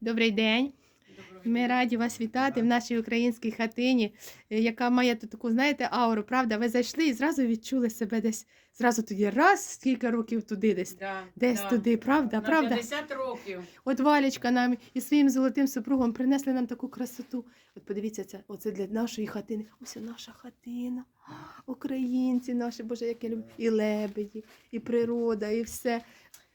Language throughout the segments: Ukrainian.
Добрий день. Ми раді вас вітати в нашій українській хатині, е, яка має тут таку, знаєте, ауру. Правда, ви зайшли і зразу відчули себе десь, зразу тоді раз, скільки років туди десь. Да, Десь да. туди, правда, На правда? 50 років. От Валічка нам і своїм золотим супругом принесли нам таку красоту. От подивіться, це оце для нашої хатини. Ось наша хатина. Українці наші, Боже, як я люблю. І лебеді, і природа, і все.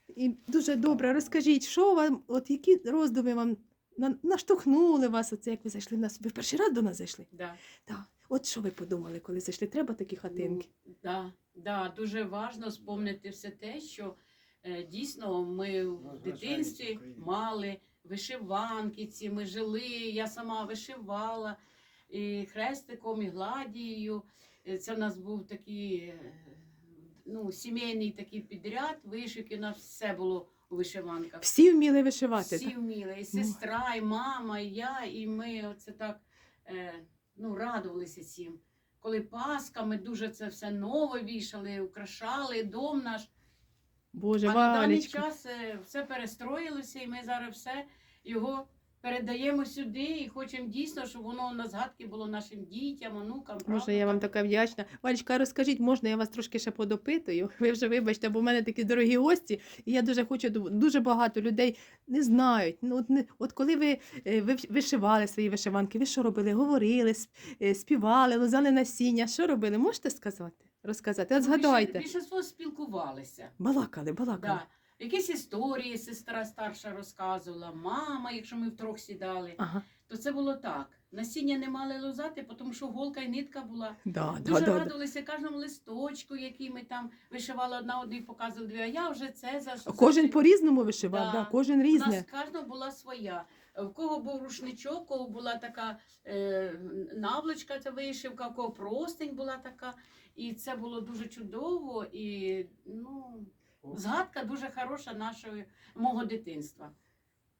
І дуже добре. Розкажіть, що вам, от які роздуми вам на- наштовхнули вас, оце, як ви зайшли? Ви в перший раз до нас зайшли? Да. Так. От що ви подумали, коли зайшли? Треба такі хатинки? Ну, да, да, дуже важливо спомнити все те, що е, дійсно ми в дитинстві мали вишиванки ці, ми жили, я сама вишивала і хрестиком, і гладією. Е, Це в нас був такий е, ну, сімейний такий підряд, вишивки, у нас все було у вишиванках. Всі вміли вишивати. Всі так? вміли, і сестра, і мама, і я, і ми оце так е, ну, радувалися цим. Коли Пасха, ми дуже це все нове вішали, украшали дом наш. Боже, а на даний Валічка. час е, все перестроїлося, і ми зараз все його передаємо сюди і хочемо дійсно, щоб воно на згадки було нашим дітям, онукам. Боже, я вам така вдячна. Валечка, розкажіть, можна я вас трошки ще подопитую? Ви вже вибачте, бо в мене такі дорогі гості, і я дуже хочу, дуже багато людей не знають. Ну, от, не, от коли ви, е, ви вишивали свої вишиванки, ви що робили? Говорили, е, співали, лозали насіння. Що робили? Можете сказати? Розказати? От Ну, згадайте. Більшість спілкувалися. Балакали, балакали. Да. Якісь історії сестра старша розказувала, мама, якщо ми втрьох сідали. Ага. то це було так. Насіння не мали лозати, тому що голка і нитка була. Да, Дуже да, да. кожному листочку, який ми там вишивали одна одній показували дві, а я вже це за Кожен по-різному вишивав, Да. да. кожен У нас різне. кожного була своя. В кого був рушничок, в кого була така е, наволочка, ця вишивка, в кого простень була така. І це було дуже чудово. І ну, згадка дуже хороша нашого мого дитинства.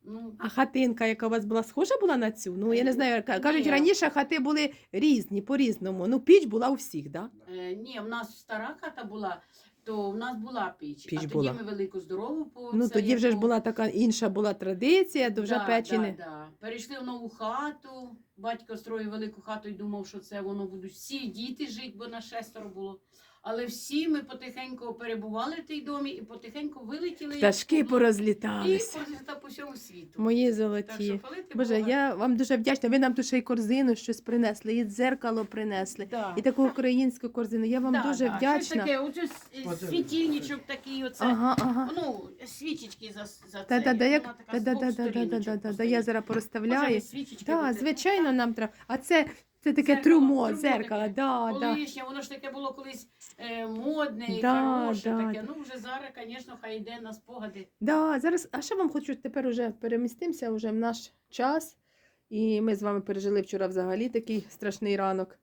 Ну, А хатинка, яка у вас була схожа була на цю? Ну, я не знаю, ка- кажуть, Ні. раніше хати були різні, по-різному. Ну, піч була у всіх, да? Е, ні, в нас стара хата була, то в нас була піч. Піч а тоді була. ми велику здорову по Ну, це, тоді вже ж яку- була така інша була традиція, то вже Да, печені. Да, да. Перейшли в нову хату. Батько строїв велику хату і думав, що це воно будуть всі діти жити, бо на шестеро було. Але всі ми потихеньку перебували в тій домі і потихеньку вилетіли. Пташки було, і порозліта по всьому світу. Мої Так що золоті. Боже, Бога. я вам дуже вдячна. Ви нам тут ще й корзину щось принесли, і дзеркало принесли, Да. і таку українську корзину. Я вам Да, дуже да. вдячна. Щось таке, оце світильничок такий, оце. Ага, ага. Ну, свічечки за, за Та, це. та, да, як, така та, да, да, сторіночок да, да, да, постоїть. я зараз порозставляю. будете? звичайно, нам треба. А це, це таке Зеркало, трюмо, трюмо зеркало, таке. да, да. Колишнє, воно ж таке було колись е, модне і Да, хороше да. таке. Ну, вже зараз, звісно, хай йде на спогади. Да, зараз, а ще вам хочу тепер уже перемістимося вже в наш час. І ми з вами пережили вчора взагалі такий страшний ранок.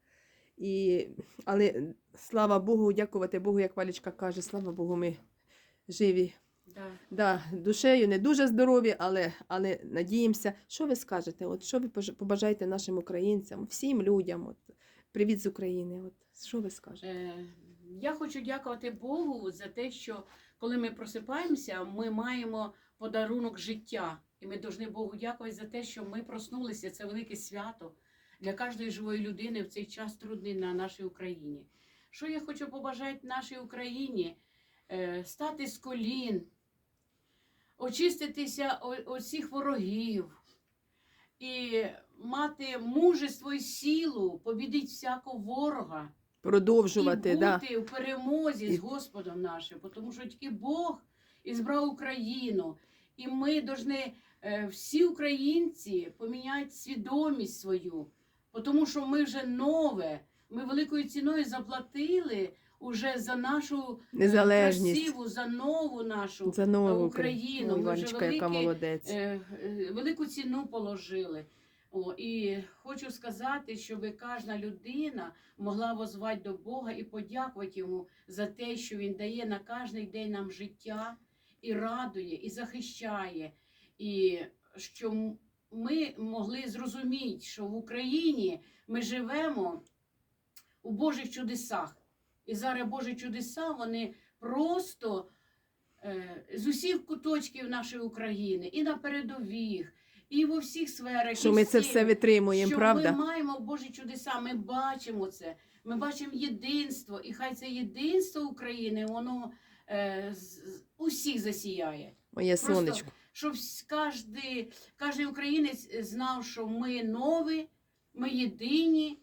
І, але слава Богу, дякувати Богу, як Валічка каже, слава Богу, ми живі. Да. Да, душею не дуже здорові, але, але надіємося. Що ви скажете? От що ви побажаєте нашим українцям, всім людям? От, привіт з України. От, що ви скажете? Е, я хочу дякувати Богу за те, що коли ми просипаємося, ми маємо подарунок життя. І ми повинні Богу дякувати за те, що ми проснулися. Це велике свято для кожної живої людини в цей час трудний на нашій Україні. Що я хочу побажати нашій Україні? Е, стати з колін, очиститися о- усіх ворогів і мати мужество і силу, побідити всякого ворога Продовжувати, і да. в перемозі з Господом нашим, тому що тільки Бог ізбрав Україну, і ми повинні е, всі українці поміняти свідомість свою, тому що ми вже нове, ми великою ціною заплатили уже за нашу е, Незалежність. красиву, за нову нашу За нову Україну. Ой, Ми вже Іванечка, яка молодець. е, е, велику ціну положили. О, і хочу сказати, щоб кожна людина могла возвати до Бога і подякувати йому за те, що він дає на кожний день нам життя і радує, і захищає. І що ми могли зрозуміти, що в Україні ми живемо у Божих чудесах. І зараз Божі чудеса вони просто е, з усіх куточків нашої України, і на передових, і во всіх сферах. Що і ми це все витримуємо, що правда? ми маємо Божі чудеса, ми бачимо це. Ми бачимо єдинство, і хай це єдинство України, воно е, з- усіх засіяє. Моє Просто сонечко. Щоб кожен, кожен українець знав, що ми нові, ми єдині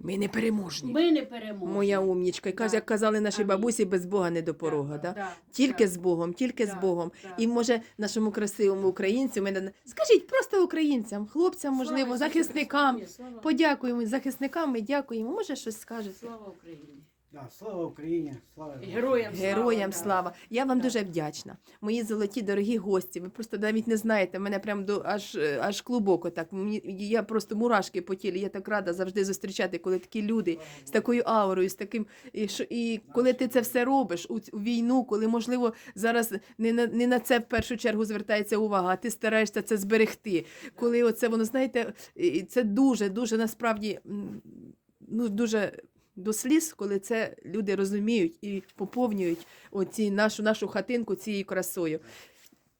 Ми не переможні. ми не переможні. Моя умнічка. Да. як казали наші Амінь. бабусі, без Бога не до порога. Да? Да, Тільки да, з Богом, тільки з Богом. да. І може нашому красивому українцю ми скажіть просто українцям, хлопцям, можливо, слава захисникам. Слава- Подякуємо захисникам. Ми дякуємо. Може, щось скажете. Слава Україні! Да, слава Україні, слава Героям слава, Героям слава. Я вам дуже вдячна. Мої золоті дорогі гості. Ви просто навіть не знаєте. Мене прям до аж аж глибоко. Так мені я просто мурашки по тілі. Я так рада завжди зустрічати, коли такі люди з такою аурою, з таким і і коли ти це все робиш у, у війну, коли можливо зараз не на не на це в першу чергу звертається увага, а ти стараєшся це зберегти. Коли оце воно знаєте, це дуже дуже насправді ну дуже. До сліз, коли це люди розуміють і поповнюють оці нашу нашу хатинку цією красою.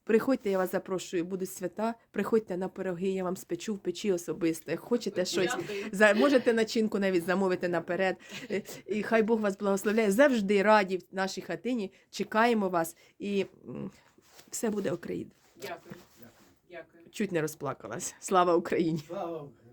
Приходьте, я вас запрошую, будуть свята. Приходьте на пироги, я вам спечу в печі особисто. Як хочете щось, за, можете начинку навіть замовити наперед. Е, І хай Бог вас благословляє. Завжди раді в нашій хатині. Чекаємо вас і все буде Україна. Дякую. Дякую. Чуть не розплакалась. Слава Україні! Слава Україні.